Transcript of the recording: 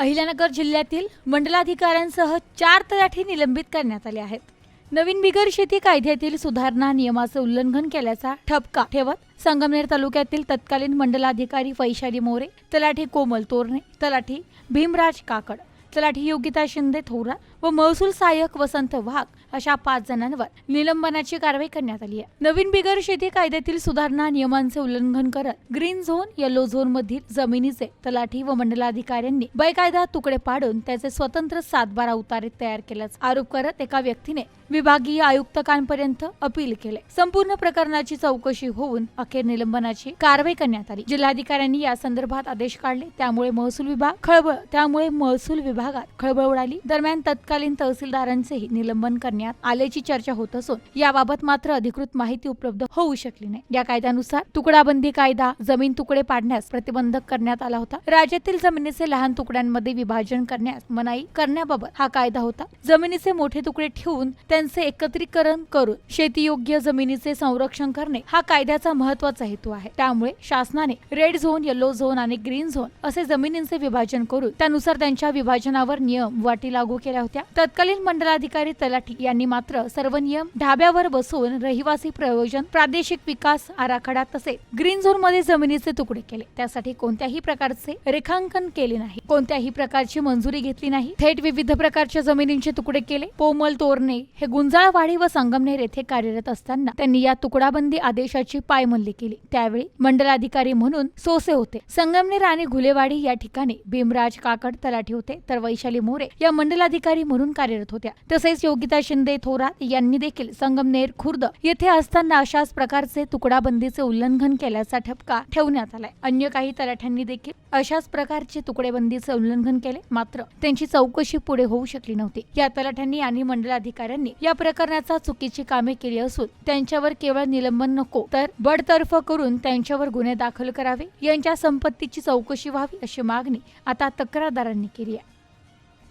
अहिल्यानगर जिल्ह्यातील मंडलाधिकाऱ्यांसह चार तलाठी निलंबित करण्यात आले आहेत. नवीन बिगर शेती कायद्यातील सुधारणा नियमाचं उल्लंघन केल्याचा ठपका ठेवत संगमनेर तालुक्यातील तत्कालीन मंडलाधिकारी वैशाली मोरे तलाठी कोमल तोरणे तलाठी भीमराज काकड तलाठी योगिता शिंदे थोरात व महसूल सहाय्यक वसंत वाघ अशा पाच जणांवर निलंबनाची कारवाई करण्यात आली आहे. नवीन बिगर शेती कायद्यातील सुधारणा नियमांचे उल्लंघन करत ग्रीन झोन येलो झोन मधील जमिनीचे तलाठी व मंडलाधिकाऱ्यांनी बेकायदा तुकडे पाडून त्याचे स्वतंत्र सातबारा उतारे तयार केल्याचा आरोप करत एका व्यक्तीने विभागीय आयुक्तकांपर्यंत अपील केले. संपूर्ण प्रकरणाची चौकशी होऊन अखेर निलंबनाची कारवाई करण्यात आली. जिल्हाधिकाऱ्यांनी या संदर्भात आदेश काढले. त्यामुळे महसूल विभाग खळबळ त्यामुळे महसूल विभागात खळबळ उडाली. दरम्यान तत्कालीन तहसीलदारांचेही निलंबन करण्यात आल्याची चर्चा होत असून याबाबत मात्र अधिकृत माहिती उपलब्ध होऊ शकली नाही. या कायद्यानुसार तुकडाबंदी कायदा जमीन तुकडे पाडण्यास प्रतिबंधक करण्यात आला होता. राज्यातील जमिनीचे लहान तुकड्यांमध्ये विभाजन करण्यास मनाई करण्याबाबत हा कायदा होता. जमिनीचे मोठे तुकडे ठेवून त्यांचे एकत्रीकरण करून शेतीयोग्य जमिनीचे संरक्षण करणे हा कायद्याचा महत्त्वाचा हेतू आहे. त्यामुळे शासनाने रेड झोन येलो झोन आणि ग्रीन झोन असे जमिनींचे विभाजन करून त्यानुसार त्यांच्या विभाजनावर नियम वाटी लागू केल्या होत्या. तत्कालीन मंडलाधिकारी तलाठी यांनी मात्र सर्व नियम ढाब्यावर बसवून रहिवासी प्रयोजन प्रादेशिक विकास आराखडा तसेच ग्रीन झोनमध्ये जमिनीचे तुकडे केले. त्यासाठी कोणत्याही प्रकारचे रेखांकन केले नाही. कोणत्याही प्रकारची मंजुरी घेतली नाही. थेट विविध प्रकारच्या जमिनींचे तुकडे केले. पोमल तोरणे हे गुंजाळवाडी व संगमनेर येथे कार्यरत असताना त्यांनी या तुकडाबंदी आदेशाची पायमल्ली केली. त्यावेळी मंडलाधिकारी म्हणून सोसे होते. संगमनेर आणि घुलेवाडी या ठिकाणी भीमराज काकड तलाठी होते. तर वैशाली मोरे या मंडलाधिकारी म्हणून कार्यरत होत्या. तसेच योगिता शिंदे थोरात यांनी देखील संगमनेर खुर्द येथे असताना अशाच प्रकारचे तुकडाबंदीचे उल्लंघन केल्याचा ठपका ठेवण्यात आलाय. अन्य काही तलाठ्यांनी देखील अशाच प्रकारचे तुकडेबंदीचे उल्लंघन केले. मात्र त्यांची चौकशी पुढे होऊ शकली नव्हती. या तलाठ्यांनी आणि मंडलाधिकाऱ्यांनी या प्रकरणाचा चुकीची कामे केली असून त्यांच्यावर केवळ निलंबन नको तर बडतर्फ करून त्यांच्यावर गुन्हे दाखल करावे यांच्या संपत्तीची चौकशी व्हावी अशी मागणी आता तक्रारदारांनी केली आहे.